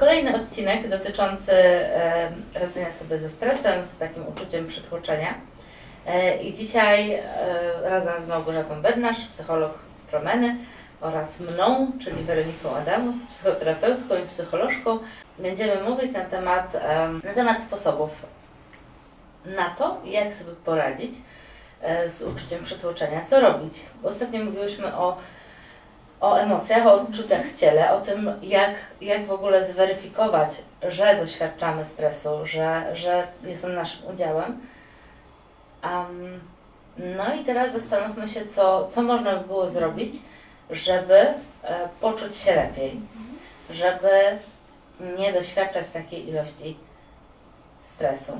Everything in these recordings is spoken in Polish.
Kolejny odcinek dotyczący e, radzenia sobie ze stresem, z takim uczuciem przytłoczenia. E, I dzisiaj e, razem z Małgorzatą Bednarz, psycholog Promeny oraz mną, czyli Weroniką Adamus, psychoterapeutką i psycholożką, będziemy mówić na temat, na temat sposobów na to, jak sobie poradzić z uczuciem przytłoczenia, co robić. Ostatnio mówiłyśmy o o emocjach, o odczuciach w ciele, o tym, jak, jak w ogóle zweryfikować, że doświadczamy stresu, że, że jest on naszym udziałem. Um, no i teraz zastanówmy się, co, co można by było zrobić, żeby e, poczuć się lepiej, żeby nie doświadczać takiej ilości stresu.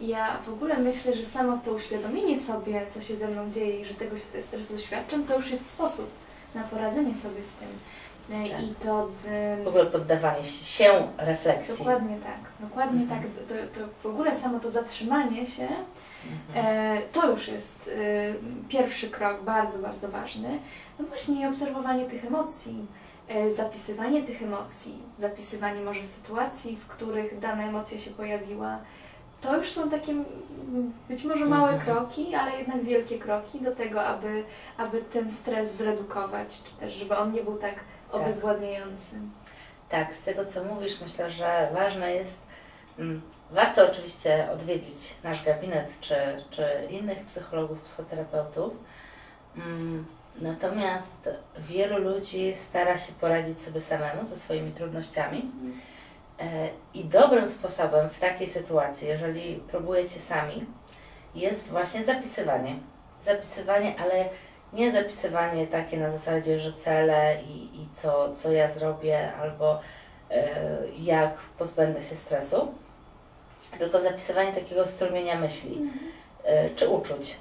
Ja w ogóle myślę, że samo to uświadomienie sobie, co się ze mną dzieje i że tego stresu doświadczam, to już jest sposób na poradzenie sobie z tym. E, Tak. I to. W ogóle poddawanie się refleksji. Dokładnie tak, dokładnie Mhm. tak. To, to w ogóle samo to zatrzymanie się, Mhm. e, to już jest e, pierwszy krok, bardzo, bardzo ważny. No właśnie obserwowanie tych emocji, e, zapisywanie tych emocji, zapisywanie może sytuacji, w których dana emocja się pojawiła. To już są takie być może małe Mhm. kroki, ale jednak wielkie kroki do tego, aby, aby ten stres zredukować, czy też żeby on nie był tak Tak. obezwładniający. Tak, z tego co mówisz, myślę, że ważne jest, mm, warto oczywiście odwiedzić nasz gabinet czy, czy innych psychologów, psychoterapeutów. Mm, Natomiast wielu ludzi stara się poradzić sobie samemu ze swoimi trudnościami. E, I dobrym sposobem w takiej sytuacji, jeżeli próbujecie sami, jest właśnie zapisywanie. Zapisywanie, ale nie zapisywanie takie na zasadzie, że cele i, i co, co ja zrobię, albo e, jak pozbędę się stresu, tylko zapisywanie takiego strumienia myśli e, czy uczuć,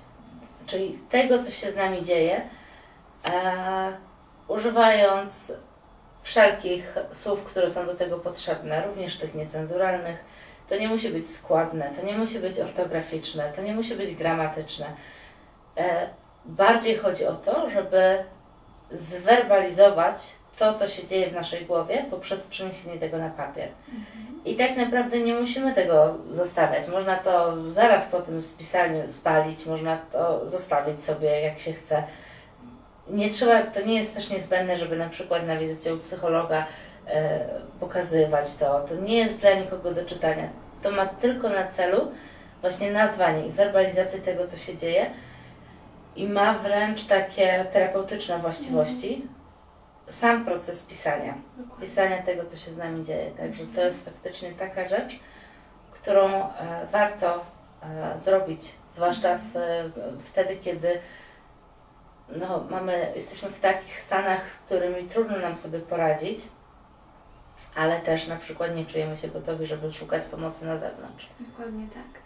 czyli tego, co się z nami dzieje, e, używając wszelkich słów, które są do tego potrzebne, również tych niecenzuralnych. To nie musi być składne, to nie musi być ortograficzne, to nie musi być gramatyczne. E, bardziej chodzi o to, żeby zwerbalizować to, co się dzieje w naszej głowie poprzez przeniesienie tego na papier. I tak naprawdę nie musimy tego zostawiać. Można to zaraz po tym spisaniu spalić, można to zostawić sobie jak się chce. Nie trzeba, to nie jest też niezbędne, żeby na przykład na wizycie u psychologa e, pokazywać to. To nie jest dla nikogo do czytania. To ma tylko na celu właśnie nazwanie i werbalizację tego, co się dzieje i ma wręcz takie terapeutyczne właściwości. Sam proces pisania Dokładnie. pisania tego, co się z nami dzieje. Także to jest faktycznie taka rzecz, którą e, warto e, zrobić, zwłaszcza w, wtedy, kiedy no, mamy, jesteśmy w takich stanach, z którymi trudno nam sobie poradzić, ale też na przykład nie czujemy się gotowi, żeby szukać pomocy na zewnątrz. Dokładnie tak.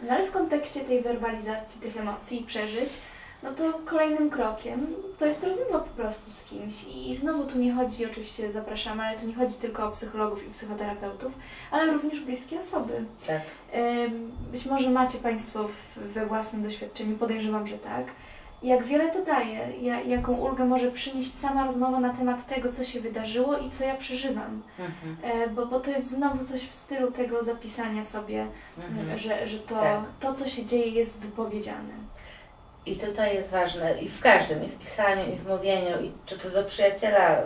No ale w kontekście tej werbalizacji tych emocji i przeżyć, no to kolejnym krokiem to jest rozmowa po prostu z kimś. I znowu tu nie chodzi, oczywiście zapraszamy, ale tu nie chodzi tylko o psychologów i psychoterapeutów, ale również bliskie osoby. Tak. Być może macie Państwo we własnym doświadczeniu, podejrzewam, że tak. Jak wiele to daje, ja, jaką ulgę może przynieść sama rozmowa na temat tego, co się wydarzyło i co ja przeżywam. Mhm. E, bo, bo to jest znowu coś w stylu tego zapisania sobie, Mhm. że, że to, Tak. to, co się dzieje, jest wypowiedziane. I tutaj jest ważne, i w każdym, i w pisaniu, i w mówieniu, i czy to do przyjaciela, y,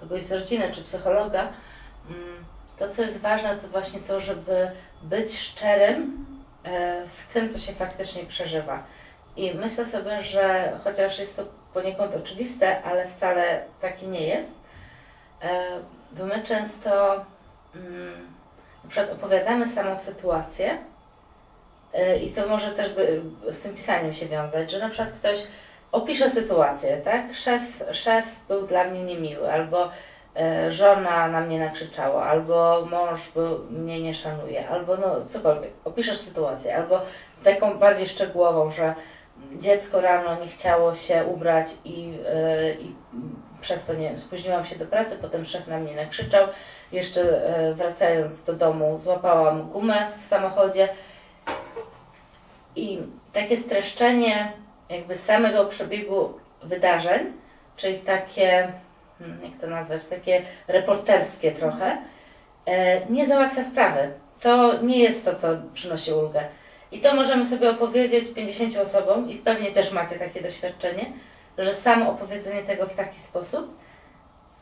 kogoś z rodziny, czy psychologa, mm, to co jest ważne, to właśnie to, żeby być szczerym w tym, co się faktycznie przeżywa. I myślę sobie, że chociaż jest to poniekąd oczywiste, ale wcale takie nie jest, y, bo my często mm, na przykład opowiadamy samą sytuację, Y, I to może też by z tym pisaniem się wiązać, że na przykład ktoś opisze sytuację, tak? Szef, szef był dla mnie niemiły, albo e, żona na mnie nakrzyczała, albo mąż był, mnie nie szanuje, albo no cokolwiek. Opiszesz sytuację, albo taką bardziej szczegółową, że dziecko rano nie chciało się ubrać i, e, i przez to nie spóźniłam się do pracy, potem szef na mnie nakrzyczał. Jeszcze e, wracając do domu złapałam gumę w samochodzie. I takie streszczenie jakby samego przebiegu wydarzeń, czyli takie hmm, jak to nazwać, takie reporterskie trochę, e, nie załatwia sprawy. To nie jest to, co przynosi ulgę. I to możemy sobie opowiedzieć 50 osobom, i pewnie też macie takie doświadczenie, że samo opowiedzenie tego w taki sposób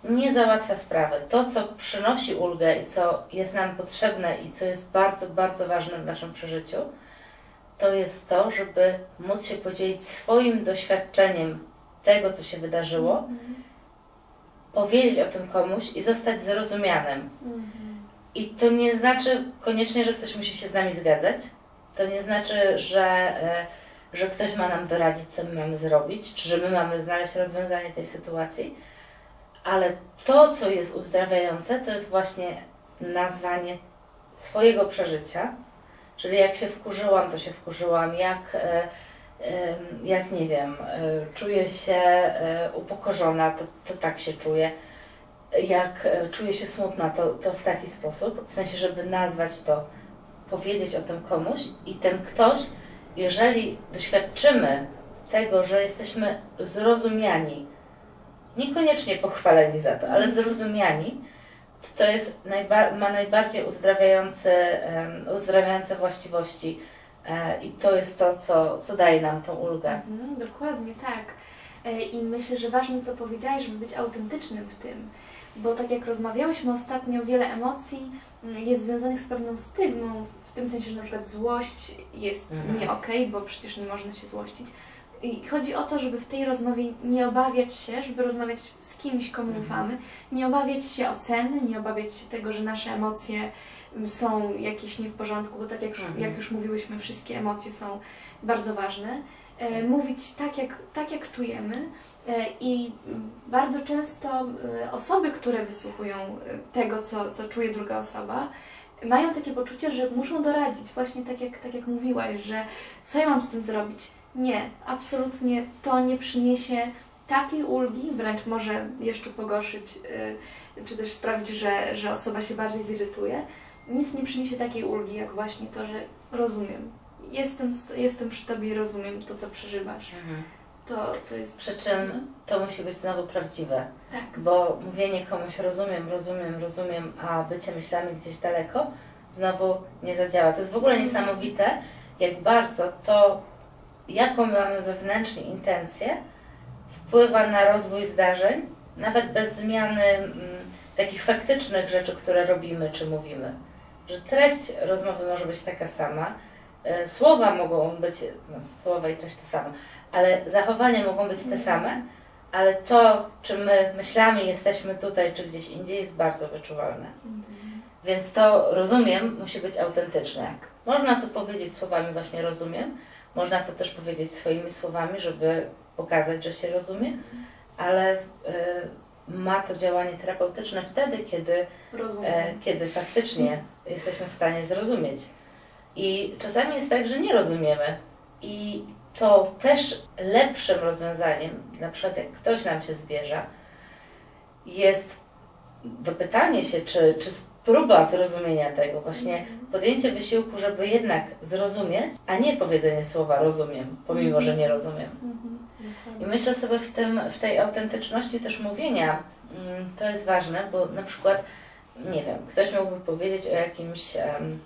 nie załatwia sprawy. To, co przynosi ulgę i co jest nam potrzebne i co jest bardzo, bardzo ważne w naszym przeżyciu, to jest to, żeby móc się podzielić swoim doświadczeniem tego, co się wydarzyło, powiedzieć o tym komuś i zostać zrozumianym. Mhm. I to nie znaczy koniecznie, że ktoś musi się z nami zgadzać. To nie znaczy, że, e, że ktoś ma nam doradzić, co my mamy zrobić, czy że my mamy znaleźć rozwiązanie tej sytuacji. Ale to, co jest uzdrawiające, to jest właśnie nazwanie swojego przeżycia. Czyli jak się wkurzyłam, to się wkurzyłam, jak, e, jak nie wiem, e, czuję się upokorzona, to, to tak się czuję jak czuję się smutna, to, to w taki sposób, w sensie, żeby nazwać to, powiedzieć o tym komuś i ten ktoś, jeżeli doświadczymy tego, że jesteśmy zrozumiani, niekoniecznie pochwaleni za to, ale zrozumiani, to, to jest najba- ma najbardziej uzdrawiające, em, uzdrawiające właściwości e, i to jest to, co, co daje nam tą ulgę. Mhm, dokładnie tak. E, I myślę, że ważne, co powiedziałaś, żeby być autentycznym w tym. Bo tak jak rozmawiałyśmy ostatnio, wiele emocji mm, jest związanych z pewną stygmą, w tym sensie, że na przykład złość jest Mhm. nie okej, bo przecież nie można się złościć. I chodzi o to, żeby w tej rozmowie nie obawiać się, żeby rozmawiać z kimś, komu Mhm. ufamy, nie obawiać się oceny, nie obawiać się tego, że nasze emocje mm, są jakieś nie w porządku, bo tak jak, już- Mhm. jak już mówiłyśmy, wszystkie emocje są bardzo ważne. E, mówić tak jak, tak, jak czujemy. E, I bardzo często e, osoby, które wysłuchują e, tego, co, co czuje druga osoba, mają takie poczucie, że muszą doradzić, właśnie tak jak, tak jak mówiłaś, że co ja mam z tym zrobić? Nie, absolutnie to nie przyniesie takiej ulgi, wręcz może jeszcze pogorszyć, czy też sprawić, że, że osoba się bardziej zirytuje. Nic nie przyniesie takiej ulgi, jak właśnie to, że rozumiem. Jestem, jestem przy Tobie i rozumiem to, co przeżywasz. To, to jest... Przy czym to musi być znowu prawdziwe. Tak. Bo mówienie komuś rozumiem, rozumiem, rozumiem, a bycie myślami gdzieś daleko znowu nie zadziała. To jest w ogóle niesamowite, jak bardzo to, jaką mamy wewnętrznie intencję, wpływa na rozwój zdarzeń, nawet bez zmiany mm, takich faktycznych rzeczy, które robimy czy mówimy. Że treść rozmowy może być taka sama, e, słowa mogą być, no, słowa i treść to samo, ale zachowania mogą być te same, ale to, czy my myślami jesteśmy tutaj, czy gdzieś indziej, jest bardzo wyczuwalne. Więc to rozumiem musi być autentyczne. Można to powiedzieć słowami właśnie rozumiem, można to też powiedzieć swoimi słowami, żeby pokazać, że się rozumie, ale y, ma to działanie terapeutyczne wtedy, kiedy, e, kiedy faktycznie jesteśmy w stanie zrozumieć. I czasami jest tak, że nie rozumiemy. I to też lepszym rozwiązaniem, na przykład jak ktoś nam się zbierza, jest dopytanie się, czy, czy próba zrozumienia tego, właśnie podjęcie wysiłku, żeby jednak zrozumieć, a nie powiedzenie słowa rozumiem, pomimo, że nie rozumiem. Mhm. I myślę sobie w, tym, w tej autentyczności też mówienia, mm, to jest ważne, bo na przykład, nie wiem, ktoś mógłby powiedzieć o jakimś em,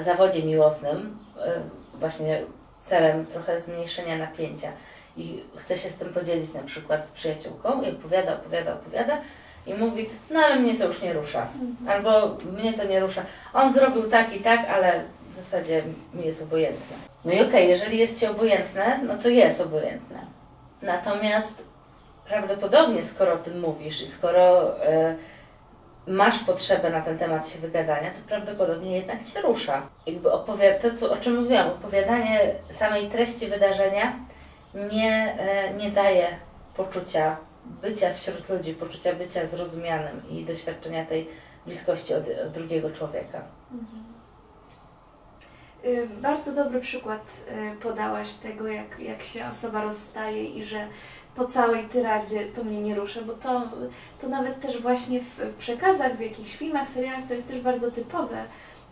zawodzie miłosnym, y, właśnie celem trochę zmniejszenia napięcia i chce się z tym podzielić na przykład z przyjaciółką i opowiada, opowiada, opowiada i mówi, no ale mnie to już nie rusza, albo mnie to nie rusza. On zrobił tak i tak, ale w zasadzie mi jest obojętne. No i okej, jeżeli jest Ci obojętne, no to jest obojętne. Natomiast prawdopodobnie, skoro o tym mówisz i skoro e, masz potrzebę na ten temat się wygadania, to prawdopodobnie jednak Cię rusza. Jakby opowiada, to, co, o czym mówiłam, opowiadanie samej treści wydarzenia nie, e, nie daje poczucia bycia wśród ludzi, poczucia bycia zrozumianym i doświadczenia tej bliskości od, od drugiego człowieka. Y, Bardzo dobry przykład y, podałaś tego, jak, jak się osoba rozstaje i że po całej tyradzie to mnie nie rusza, bo to, to nawet też właśnie w przekazach, w jakichś filmach, serialach to jest też bardzo typowe,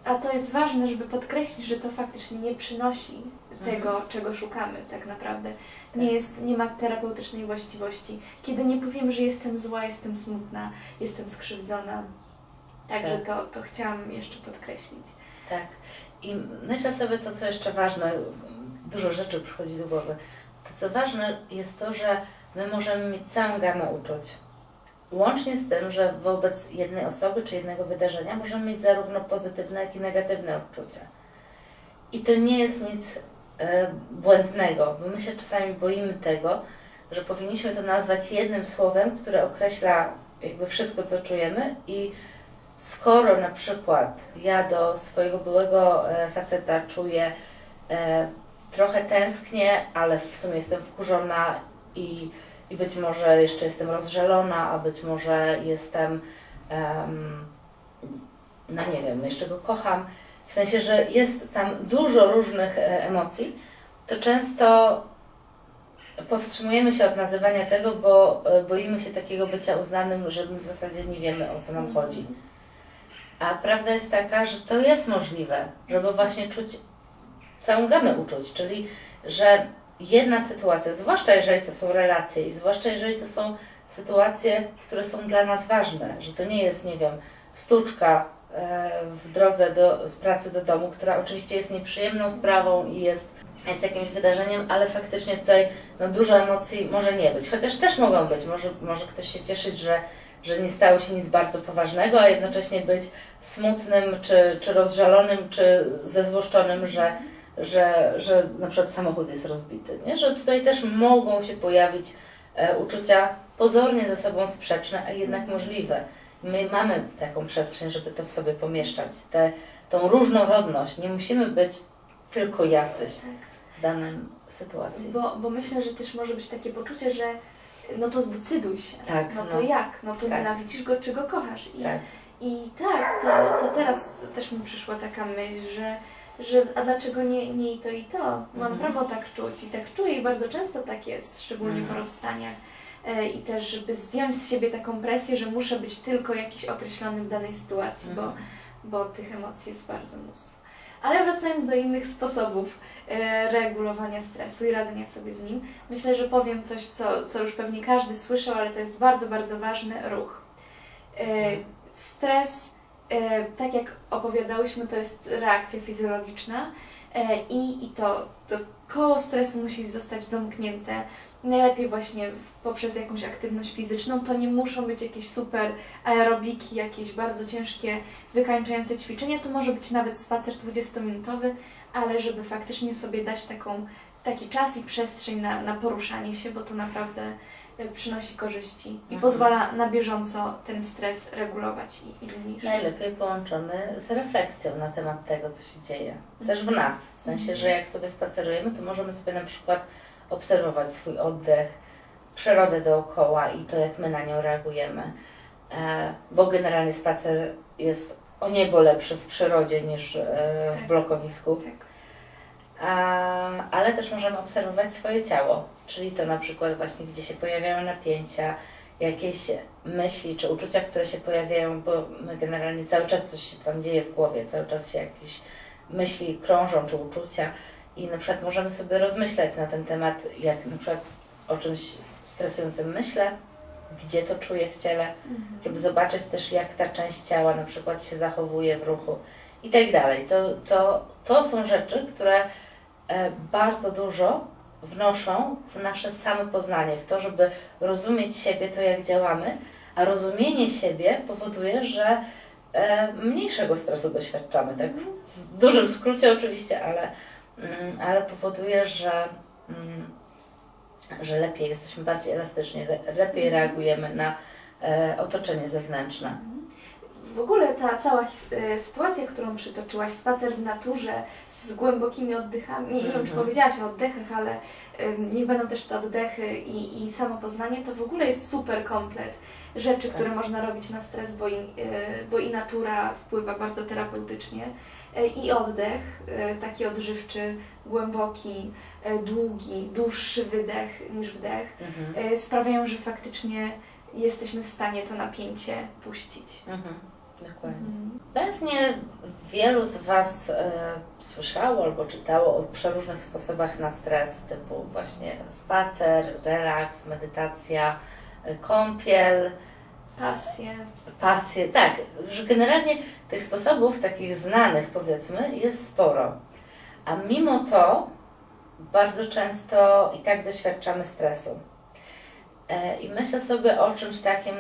a to jest ważne, żeby podkreślić, że to faktycznie nie przynosi tego, czego szukamy tak naprawdę. Nie, jest, nie ma terapeutycznej właściwości. Kiedy nie powiem, że jestem zła, jestem smutna, jestem skrzywdzona. Także Tak. to, to chciałam jeszcze podkreślić. Tak. I myślę sobie to, co jeszcze ważne, dużo rzeczy przychodzi do głowy. To, co ważne jest to, że my możemy mieć całą gamę uczuć. Łącznie z tym, że wobec jednej osoby czy jednego wydarzenia możemy mieć zarówno pozytywne, jak i negatywne odczucia. I to nie jest nic e, błędnego, bo my się czasami boimy tego, że powinniśmy to nazwać jednym słowem, które określa jakby wszystko, co czujemy i skoro na przykład ja do swojego byłego e, faceta czuję e, trochę tęsknię, ale w sumie jestem wkurzona i, i być może jeszcze jestem rozżalona, a być może jestem, em, no nie wiem, jeszcze go kocham. W sensie, że jest tam dużo różnych e, emocji, to często powstrzymujemy się od nazywania tego, bo e, boimy się takiego bycia uznanym, że my w zasadzie nie wiemy o co nam chodzi. A prawda jest taka, że to jest możliwe, żeby właśnie czuć całą gamę uczuć, czyli że jedna sytuacja, zwłaszcza jeżeli to są relacje i zwłaszcza jeżeli to są sytuacje, które są dla nas ważne, że to nie jest, nie wiem, stłuczka e, w drodze do, z pracy do domu, która oczywiście jest nieprzyjemną sprawą i jest, jest jakimś wydarzeniem, ale faktycznie tutaj no, dużo emocji może nie być, chociaż też mogą być, może, może ktoś się cieszyć, że że nie stało się nic bardzo poważnego, a jednocześnie być smutnym, czy, czy rozżalonym, czy zezłoszczonym, że, że, że na przykład samochód jest rozbity. Nie? Że tutaj też mogą się pojawić e, uczucia pozornie ze sobą sprzeczne, a jednak możliwe. My mamy taką przestrzeń, żeby to w sobie pomieszczać. Te, tą różnorodność. Nie musimy być tylko jacyś w danej sytuacji. Bo, bo myślę, że też może być takie poczucie, że no to zdecyduj się. Tak, No no. to jak? No to Tak. nienawidzisz go, czy go kochasz? I, Tak. I tak, to, to teraz też mi przyszła taka myśl, że, że a dlaczego nie, nie i to i to? Mam Mhm. prawo tak czuć i tak czuję i bardzo często tak jest, szczególnie Mhm. po rozstaniach. E, I też, żeby zdjąć z siebie taką presję, że muszę być tylko jakiś określony w danej sytuacji, bo, Mhm. bo tych emocji jest bardzo mnóstwo. Ale wracając do innych sposobów e, regulowania stresu i radzenia sobie z nim, myślę, że powiem coś, co, co już pewnie każdy słyszał, ale to jest bardzo, bardzo ważny ruch. E, stres, tak jak opowiadałyśmy, to jest reakcja fizjologiczna e, i, i to, to koło stresu musi zostać domknięte. Najlepiej właśnie poprzez jakąś aktywność fizyczną. To nie muszą być jakieś super aerobiki, jakieś bardzo ciężkie, wykańczające ćwiczenia. To może być nawet spacer 20-minutowy, ale żeby faktycznie sobie dać taką, taki czas i przestrzeń na, na poruszanie się, bo to naprawdę e, przynosi korzyści i Mhm. pozwala na bieżąco ten stres regulować i, i zmniejszyć. Najlepiej połączony z refleksją na temat tego, co się dzieje. Też w nas. W sensie, że jak sobie spacerujemy, to możemy sobie na przykład obserwować swój oddech, przyrodę dookoła i to, jak my na nią reagujemy. E, bo generalnie spacer jest o niebo lepszy w przyrodzie niż e, w Tak. blokowisku. Tak. Ale też możemy obserwować swoje ciało, czyli to na przykład właśnie, gdzie się pojawiają napięcia, jakieś myśli czy uczucia, które się pojawiają, bo my generalnie cały czas coś się tam dzieje w głowie, cały czas się jakieś myśli krążą czy uczucia i na przykład możemy sobie rozmyślać na ten temat, jak na przykład o czymś stresującym myślę, gdzie to czuję w ciele, Mhm. żeby zobaczyć też, jak ta część ciała na przykład się zachowuje w ruchu i tak dalej. To, to, to są rzeczy, które bardzo dużo wnoszą w nasze samopoznanie, w to, żeby rozumieć siebie, to jak działamy, a rozumienie siebie powoduje, że e, mniejszego stresu doświadczamy, tak? W dużym skrócie oczywiście, ale, mm, ale powoduje, że, mm, że lepiej jesteśmy bardziej elastyczni, le- lepiej reagujemy na e, otoczenie zewnętrzne. W ogóle ta cała his- e, sytuacja, którą przytoczyłaś, spacer w naturze z głębokimi oddechami, nie wiem czy Mhm. powiedziałaś o oddechach, ale niech będą też te oddechy i, i samopoznanie, to w ogóle jest super komplet rzeczy, Tak. które można robić na stres, bo i, y, bo i natura wpływa bardzo terapeutycznie. Y, I oddech, taki odżywczy, głęboki, długi, dłuższy wydech niż wdech, Mhm. sprawiają, że faktycznie jesteśmy w stanie to napięcie puścić. Mhm. Dokładnie. Pewnie wielu z Was e, słyszało albo czytało o przeróżnych sposobach na stres, typu właśnie spacer, relaks, medytacja, e, kąpiel, Pasje. pasje. Tak, że generalnie tych sposobów takich znanych powiedzmy jest sporo. A mimo to bardzo często i tak doświadczamy stresu. E, I myślę sobie o czymś takim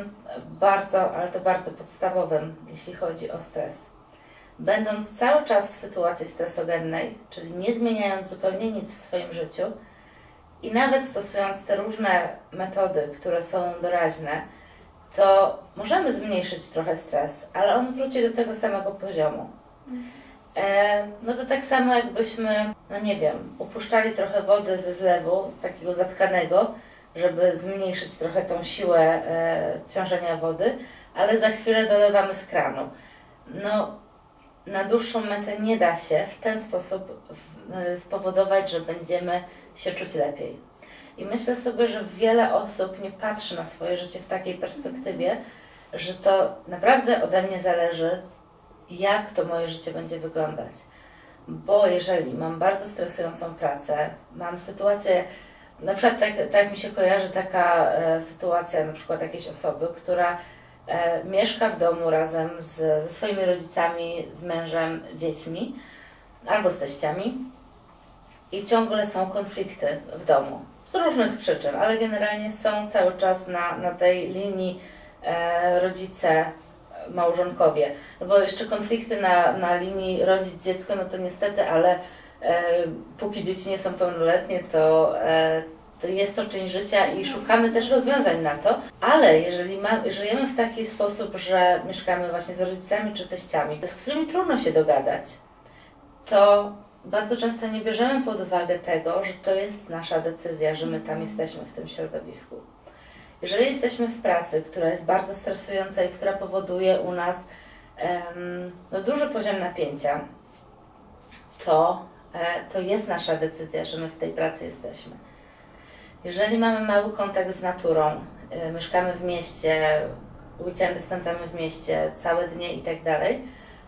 bardzo, ale to bardzo podstawowym, jeśli chodzi o stres. Będąc cały czas w sytuacji stresogennej, czyli nie zmieniając zupełnie nic w swoim życiu i nawet stosując te różne metody, które są doraźne, to możemy zmniejszyć trochę stres, ale on wróci do tego samego poziomu. E, no to tak samo jakbyśmy, no nie wiem, upuszczali trochę wody ze zlewu, takiego zatkanego, żeby zmniejszyć trochę tą siłę e, ciążenia wody, ale za chwilę dolewamy z kranu. No, na dłuższą metę nie da się w ten sposób e, spowodować, że będziemy się czuć lepiej. I myślę sobie, że wiele osób nie patrzy na swoje życie w takiej perspektywie, że to naprawdę ode mnie zależy, jak to moje życie będzie wyglądać. Bo jeżeli mam bardzo stresującą pracę, mam sytuację, na przykład tak, tak mi się kojarzy taka e, sytuacja, na przykład jakiejś osoby, która e, mieszka w domu razem z, ze swoimi rodzicami, z mężem, dziećmi albo z teściami i ciągle są konflikty w domu. Z różnych przyczyn, ale generalnie są cały czas na, na tej linii e, rodzice, małżonkowie. No bo jeszcze konflikty na, na linii rodzic-dziecko, no to niestety, ale póki dzieci nie są pełnoletnie, to, e, to jest to część życia i szukamy też rozwiązań na to. Ale jeżeli ma, żyjemy w taki sposób, że mieszkamy właśnie z rodzicami czy teściami, z którymi trudno się dogadać, to bardzo często nie bierzemy pod uwagę tego, że to jest nasza decyzja, że my tam jesteśmy w tym środowisku. Jeżeli jesteśmy w pracy, która jest bardzo stresująca i która powoduje u nas em, no, duży poziom napięcia, to, e, to jest nasza decyzja, że my w tej pracy jesteśmy. Jeżeli mamy mały kontakt z naturą, e, mieszkamy w mieście, weekendy spędzamy w mieście, całe dnie i tak dalej,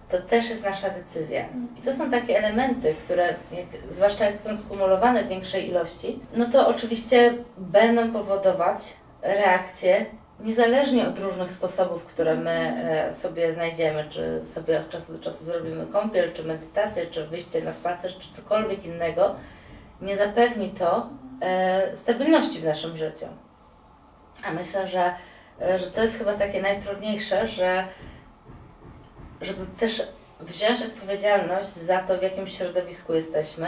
to też jest nasza decyzja. I to są takie elementy, które, jak, zwłaszcza jak są skumulowane w większej ilości, no to oczywiście będą powodować reakcje niezależnie od różnych sposobów, które my e, sobie znajdziemy, czy sobie od czasu do czasu zrobimy kąpiel, czy medytację, czy wyjście na spacer, czy cokolwiek innego, nie zapewni to e, stabilności w naszym życiu. A myślę, że, e, że to jest chyba takie najtrudniejsze, że żeby też wziąć odpowiedzialność za to, w jakim środowisku jesteśmy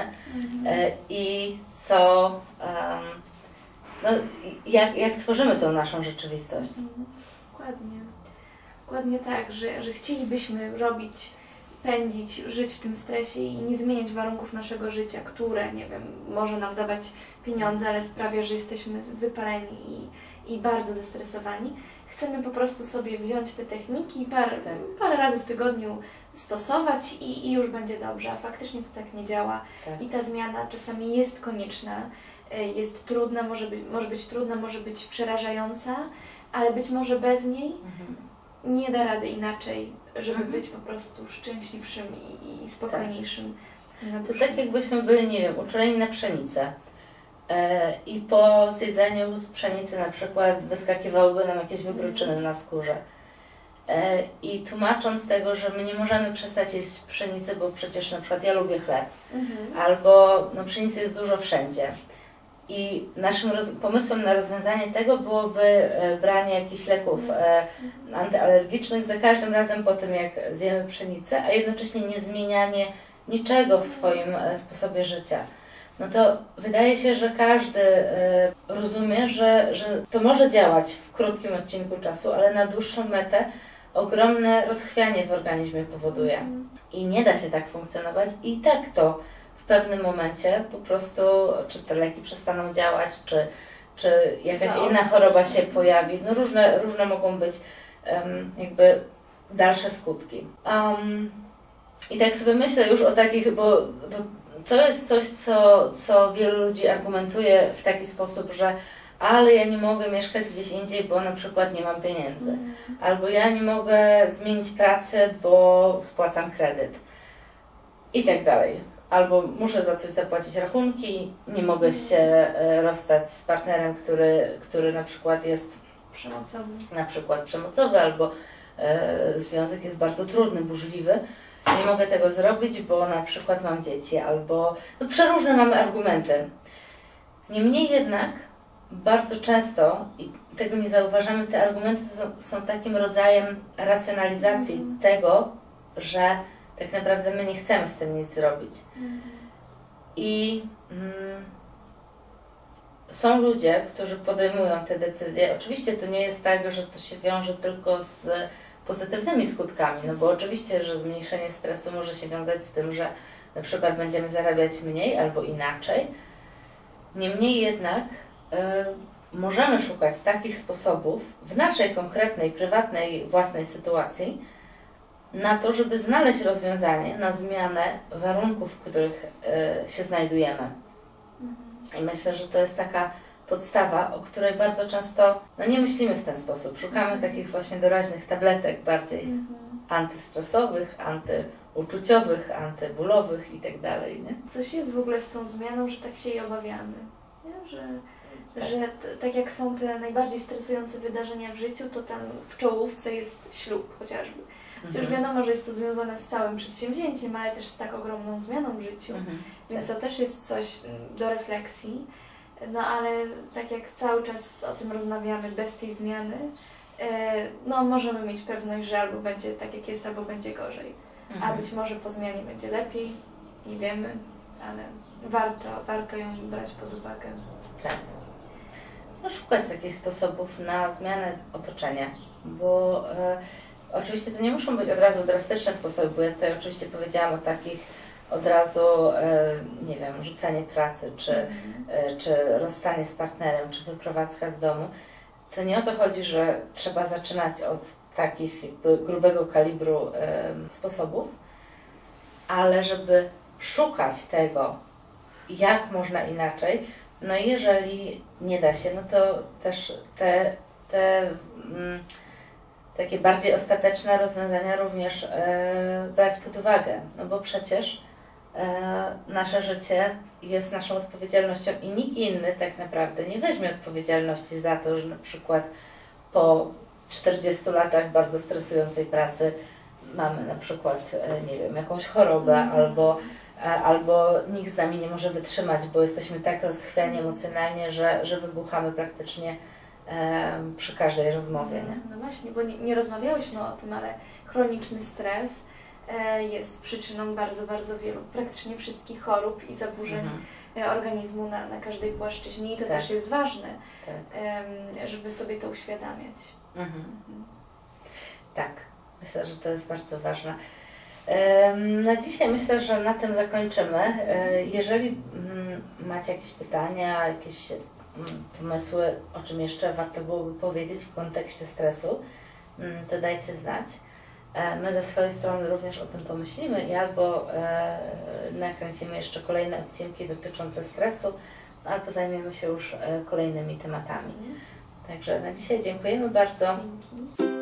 e, i co, em, no, jak, jak tworzymy tą naszą rzeczywistość. Mhm. Dokładnie. Dokładnie tak, że, że chcielibyśmy robić, pędzić, żyć w tym stresie i nie zmieniać warunków naszego życia, które, nie wiem, może nam dawać pieniądze, ale sprawia, że jesteśmy wypaleni i, i bardzo zestresowani. Chcemy po prostu sobie wziąć te techniki i parę, Tak. parę razy w tygodniu stosować i, i już będzie dobrze, a faktycznie to tak nie działa. Tak. I ta zmiana czasami jest konieczna, jest trudna, może być, może być trudna, może być przerażająca, ale być może bez niej Mhm. nie da rady inaczej, żeby Mhm. być po prostu szczęśliwszym i, i spokojniejszym. na To tak jakbyśmy byli, nie wiem, uczuleni na pszenicę. E, I po zjedzeniu z pszenicy na przykład wyskakiwałyby nam jakieś wybruczyny na skórze. E, I tłumacząc tego, że my nie możemy przestać jeść pszenicy, bo przecież na przykład ja lubię chleb, Mhm. albo no, pszenicy jest dużo wszędzie. I naszym pomysłem na rozwiązanie tego byłoby e, branie jakichś leków e, antyalergicznych za każdym razem po tym, jak zjemy pszenicę, a jednocześnie nie zmienianie niczego w swoim e, sposobie życia. No to wydaje się, że każdy rozumie, że, że to może działać w krótkim odcinku czasu, ale na dłuższą metę ogromne rozchwianie w organizmie powoduje. Mhm. I nie da się tak funkcjonować i tak to pewnym momencie po prostu, czy te leki przestaną działać, czy, czy jakaś Zaostrzy inna choroba się. pojawi. No różne, różne mogą być em, jakby dalsze skutki. Um, I tak sobie myślę już o takich, bo, bo to jest coś, co, co wielu ludzi argumentuje w taki sposób, że ale ja nie mogę mieszkać gdzieś indziej, bo na przykład nie mam pieniędzy. Mhm. Albo ja nie mogę zmienić pracy, bo spłacam kredyt. I tak dalej. Albo muszę za coś zapłacić rachunki, nie mogę się e, rozstać z partnerem, który, który na przykład jest Przemocowy. na przykład przemocowy, albo e, związek jest bardzo trudny, burzliwy. Nie mogę tego zrobić, bo na przykład mam dzieci, albo no przeróżne mamy argumenty. Niemniej jednak bardzo często, i tego nie zauważamy, te argumenty są, są takim rodzajem racjonalizacji Mhm. tego, że tak naprawdę my nie chcemy z tym nic zrobić. I mm, są ludzie, którzy podejmują te decyzje. Oczywiście to nie jest tak, że to się wiąże tylko z pozytywnymi skutkami, no bo oczywiście, że zmniejszenie stresu może się wiązać z tym, że na przykład będziemy zarabiać mniej albo inaczej. Niemniej jednak y, możemy szukać takich sposobów w naszej konkretnej, prywatnej, własnej sytuacji na to, żeby znaleźć rozwiązanie na zmianę warunków, w których y, się znajdujemy. I myślę, że to jest taka podstawa, o której bardzo często no nie myślimy w ten sposób. Szukamy takich właśnie doraźnych tabletek bardziej Mhm. antystresowych, antyuczuciowych, antybólowych i tak dalej, nie? Coś jest w ogóle z tą zmianą, że tak się jej obawiamy. Nie? Że, Tak. że t- tak jak są te najbardziej stresujące wydarzenia w życiu, to tam w czołówce jest ślub chociażby. Chociaż Mhm. wiadomo, że jest to związane z całym przedsięwzięciem, ale też z tak ogromną zmianą w życiu. Mhm. Więc to też jest coś mm, do refleksji. No ale tak jak cały czas o tym rozmawiamy bez tej zmiany, e, no możemy mieć pewność, że albo będzie tak jak jest, albo będzie gorzej. A Mhm. być może po zmianie będzie lepiej, nie wiemy, ale warto, warto ją brać pod uwagę. Tak. No, szukać takich sposobów na zmianę otoczenia, bo e, oczywiście to nie muszą być od razu drastyczne sposoby, bo ja tutaj oczywiście powiedziałam o takich od razu, e, nie wiem, rzucenie pracy, czy, Mhm. e, czy rozstanie z partnerem, czy wyprowadzka z domu. To nie o to chodzi, że trzeba zaczynać od takich jakby grubego kalibru sposobów, ale żeby szukać tego, jak można inaczej, no i jeżeli nie da się, no to też te, te mm, takie bardziej ostateczne rozwiązania również e, brać pod uwagę, no bo przecież e, nasze życie jest naszą odpowiedzialnością i nikt inny tak naprawdę nie weźmie odpowiedzialności za to, że na przykład po 40 latach bardzo stresującej pracy mamy na przykład, e, nie wiem, jakąś chorobę Mhm. albo albo nikt z nami nie może wytrzymać, bo jesteśmy tak rozchwiani emocjonalnie, że, że wybuchamy praktycznie przy każdej rozmowie. Nie? No właśnie, bo nie, nie rozmawiałyśmy o tym, ale chroniczny stres e, jest przyczyną bardzo, bardzo wielu, praktycznie wszystkich chorób i zaburzeń Mhm. e, organizmu na, na każdej płaszczyźnie i to Tak. też jest ważne, Tak. żeby sobie to uświadamiać. Mhm. Tak, myślę, że to jest bardzo ważne. Na dzisiaj myślę, że na tym zakończymy. E, Jeżeli mm, macie jakieś pytania, jakieś pomysły, o czym jeszcze warto byłoby powiedzieć w kontekście stresu, mm, to dajcie znać. E, My ze swojej strony również o tym pomyślimy i albo e, nakręcimy jeszcze kolejne odcinki dotyczące stresu, albo zajmiemy się już e, kolejnymi tematami. Także na dzisiaj dziękujemy bardzo. Dzięki.